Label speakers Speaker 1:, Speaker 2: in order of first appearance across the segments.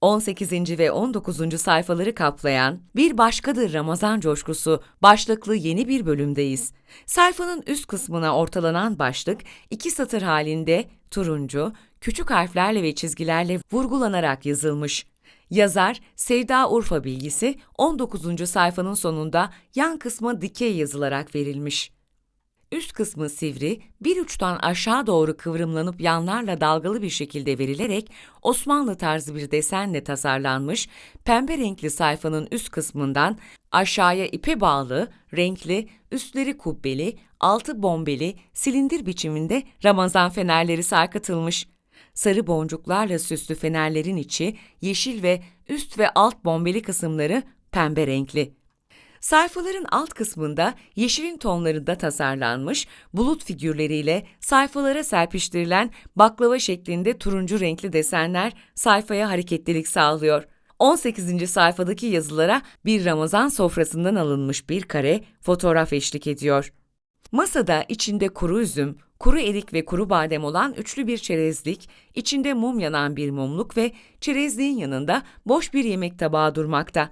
Speaker 1: 18. ve 19. sayfaları kaplayan Bir Başkadır Ramazan Coşkusu başlıklı yeni bir bölümdeyiz. Sayfanın üst kısmına ortalanan başlık iki satır halinde turuncu, küçük harflerle ve çizgilerle vurgulanarak yazılmış. Yazar Sevda Urfa bilgisi 19. sayfanın sonunda yan kısma dikey yazılarak verilmiş. Üst kısmı sivri, bir uçtan aşağı doğru kıvrımlanıp yanlarla dalgalı bir şekilde verilerek Osmanlı tarzı bir desenle tasarlanmış, pembe renkli sayfanın üst kısmından aşağıya ipe bağlı, renkli, üstleri kubbeli, altı bombeli, silindir biçiminde Ramazan fenerleri sarkıtılmış. Sarı boncuklarla süslü fenerlerin içi yeşil ve üst ve alt bombeli kısımları pembe renkli. Sayfaların alt kısmında yeşilin tonlarında tasarlanmış bulut figürleriyle sayfalara serpiştirilen baklava şeklinde turuncu renkli desenler sayfaya hareketlilik sağlıyor. 18. sayfadaki yazılara bir Ramazan sofrasından alınmış bir kare fotoğraf eşlik ediyor. Masada içinde kuru üzüm, kuru erik ve kuru badem olan üçlü bir çerezlik, içinde mum yanan bir mumluk ve çerezliğin yanında boş bir yemek tabağı durmakta.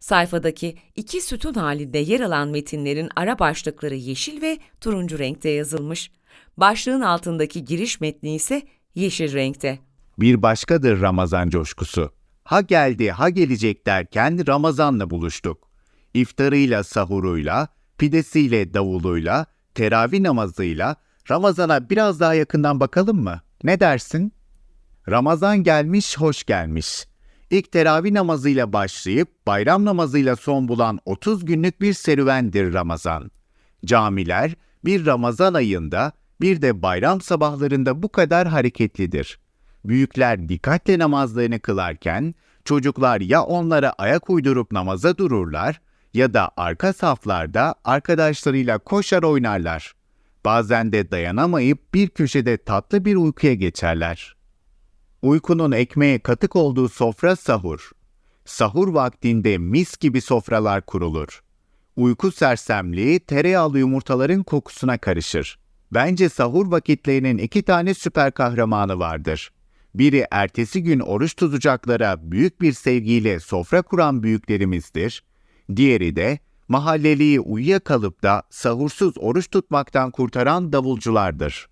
Speaker 1: Sayfadaki iki sütun halinde yer alan metinlerin ara başlıkları yeşil ve turuncu renkte yazılmış. Başlığın altındaki giriş metni ise yeşil renkte.
Speaker 2: Bir başkadır Ramazan coşkusu. Ha geldi ha gelecek derken Ramazan'la buluştuk. İftarıyla sahuruyla, pidesiyle davuluyla, teravih namazıyla Ramazan'a biraz daha yakından bakalım mı? Ne dersin? Ramazan gelmiş, hoş gelmiş. İlk teravih namazıyla başlayıp bayram namazıyla son bulan 30 günlük bir serüvendir Ramazan. Camiler bir Ramazan ayında bir de bayram sabahlarında bu kadar hareketlidir. Büyükler dikkatle namazlarını kılarken çocuklar ya onlara ayak uydurup namaza dururlar ya da arka saflarda arkadaşlarıyla koşar oynarlar. Bazen de dayanamayıp bir köşede tatlı bir uykuya geçerler. Uykunun ekmeğe katık olduğu sofra sahur. Sahur vaktinde mis gibi sofralar kurulur. Uyku sersemliği tereyağlı yumurtaların kokusuna karışır. Bence sahur vakitlerinin iki tane süper kahramanı vardır. Biri ertesi gün oruç tutacaklara büyük bir sevgiyle sofra kuran büyüklerimizdir. Diğeri de mahalleliyi uyuyakalıp da sahursuz oruç tutmaktan kurtaran davulculardır.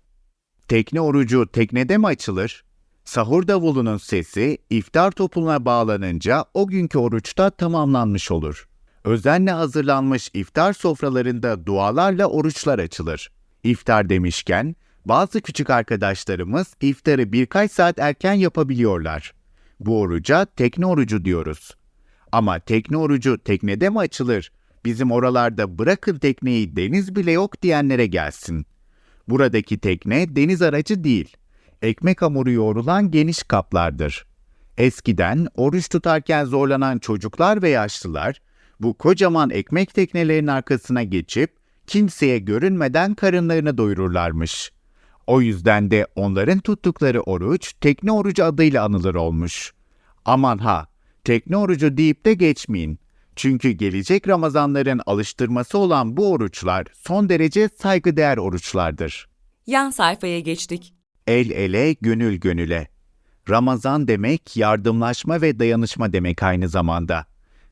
Speaker 2: Tekne orucu teknede mi açılır? Sahur davulunun sesi iftar topluluğuna bağlanınca o günkü oruçta tamamlanmış olur. Özenle hazırlanmış iftar sofralarında dualarla oruçlar açılır. İftar demişken bazı küçük arkadaşlarımız iftarı birkaç saat erken yapabiliyorlar. Bu oruca tekne orucu diyoruz. Ama tekne orucu teknede mi açılır? Bizim oralarda bırakın tekneyi deniz bile yok diyenlere gelsin. Buradaki tekne deniz aracı değil ekmek hamuru yoğrulan geniş kaplardır. Eskiden oruç tutarken zorlanan çocuklar ve yaşlılar bu kocaman ekmek teknelerinin arkasına geçip kimseye görünmeden karınlarını doyururlarmış. O yüzden de onların tuttukları oruç tekne orucu adıyla anılır olmuş. Aman ha, tekne orucu deyip de geçmeyin. Çünkü gelecek Ramazanların alıştırması olan bu oruçlar son derece saygıdeğer oruçlardır.
Speaker 1: Yan sayfaya geçtik.
Speaker 2: El ele, gönül gönüle. Ramazan demek yardımlaşma ve dayanışma demek aynı zamanda.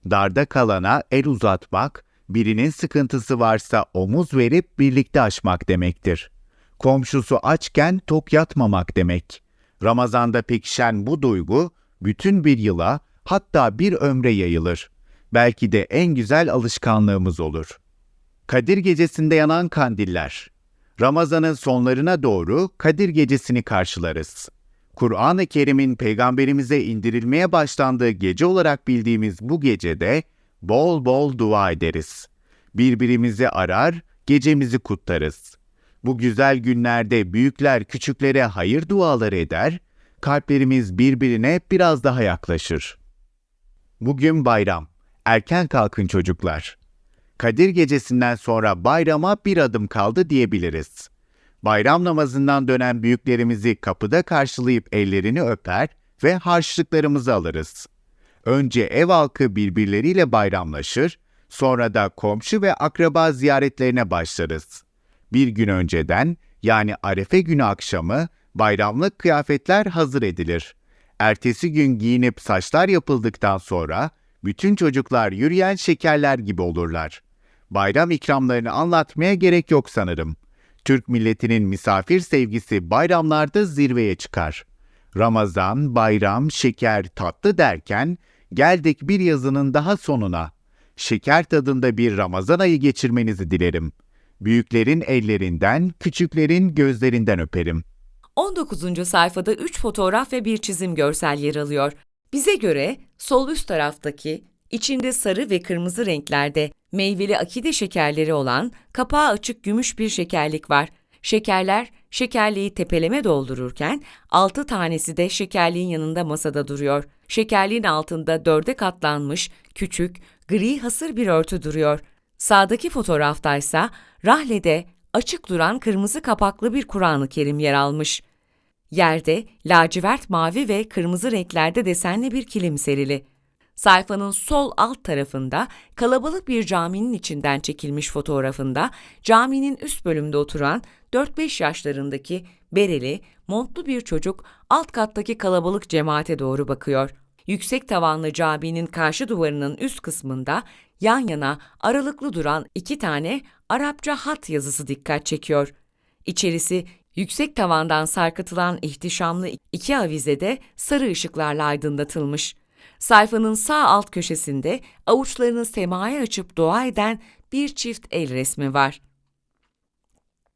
Speaker 2: Darda kalana el uzatmak, birinin sıkıntısı varsa omuz verip birlikte aşmak demektir. Komşusu açken tok yatmamak demek. Ramazanda pekişen bu duygu bütün bir yıla hatta bir ömre yayılır. Belki de en güzel alışkanlığımız olur. Kadir gecesinde yanan kandiller. Ramazan'ın sonlarına doğru Kadir Gecesi'ni karşılarız. Kur'an-ı Kerim'in peygamberimize indirilmeye başlandığı gece olarak bildiğimiz bu gecede bol bol dua ederiz. Birbirimizi arar, gecemizi kutlarız. Bu güzel günlerde büyükler küçüklere hayır duaları eder, kalplerimiz birbirine biraz daha yaklaşır. Bugün bayram. Erken kalkın çocuklar. Kadir Gecesi'nden sonra bayrama bir adım kaldı diyebiliriz. Bayram namazından dönen büyüklerimizi kapıda karşılayıp ellerini öper ve harçlıklarımızı alırız. Önce ev halkı birbirleriyle bayramlaşır, sonra da komşu ve akraba ziyaretlerine başlarız. Bir gün önceden yani Arefe günü akşamı bayramlık kıyafetler hazır edilir. Ertesi gün giyinip saçlar yapıldıktan sonra bütün çocuklar yürüyen şekerler gibi olurlar. Bayram ikramlarını anlatmaya gerek yok sanırım. Türk milletinin misafir sevgisi bayramlarda zirveye çıkar. Ramazan, bayram, şeker, tatlı derken geldik bir yazının daha sonuna. Şeker tadında bir Ramazan ayı geçirmenizi dilerim. Büyüklerin ellerinden, küçüklerin gözlerinden öperim.
Speaker 1: 19. sayfada 3 fotoğraf ve bir çizim görsel yer alıyor. Bize göre sol üst taraftaki içinde sarı ve kırmızı renklerde meyveli akide şekerleri olan kapağı açık gümüş bir şekerlik var. Şekerler şekerliği tepeleme doldururken 6 tanesi de şekerliğin yanında masada duruyor. Şekerliğin altında dörde katlanmış küçük gri hasır bir örtü duruyor. Sağdaki fotoğraftaysa rahlede açık duran kırmızı kapaklı bir Kur'an-ı Kerim yer almış. Yerde lacivert mavi ve kırmızı renklerde desenli bir kilim serili. Sayfanın sol alt tarafında kalabalık bir caminin içinden çekilmiş fotoğrafında caminin üst bölümde oturan 4-5 yaşlarındaki bereli, montlu bir çocuk alt kattaki kalabalık cemaate doğru bakıyor. Yüksek tavanlı caminin karşı duvarının üst kısmında yan yana aralıklı duran iki tane Arapça hat yazısı dikkat çekiyor. İçerisi yüksek tavandan sarkıtılan ihtişamlı iki avizede sarı ışıklarla aydınlatılmış. Sayfanın sağ alt köşesinde avuçlarını semaya açıp dua eden bir çift el resmi var.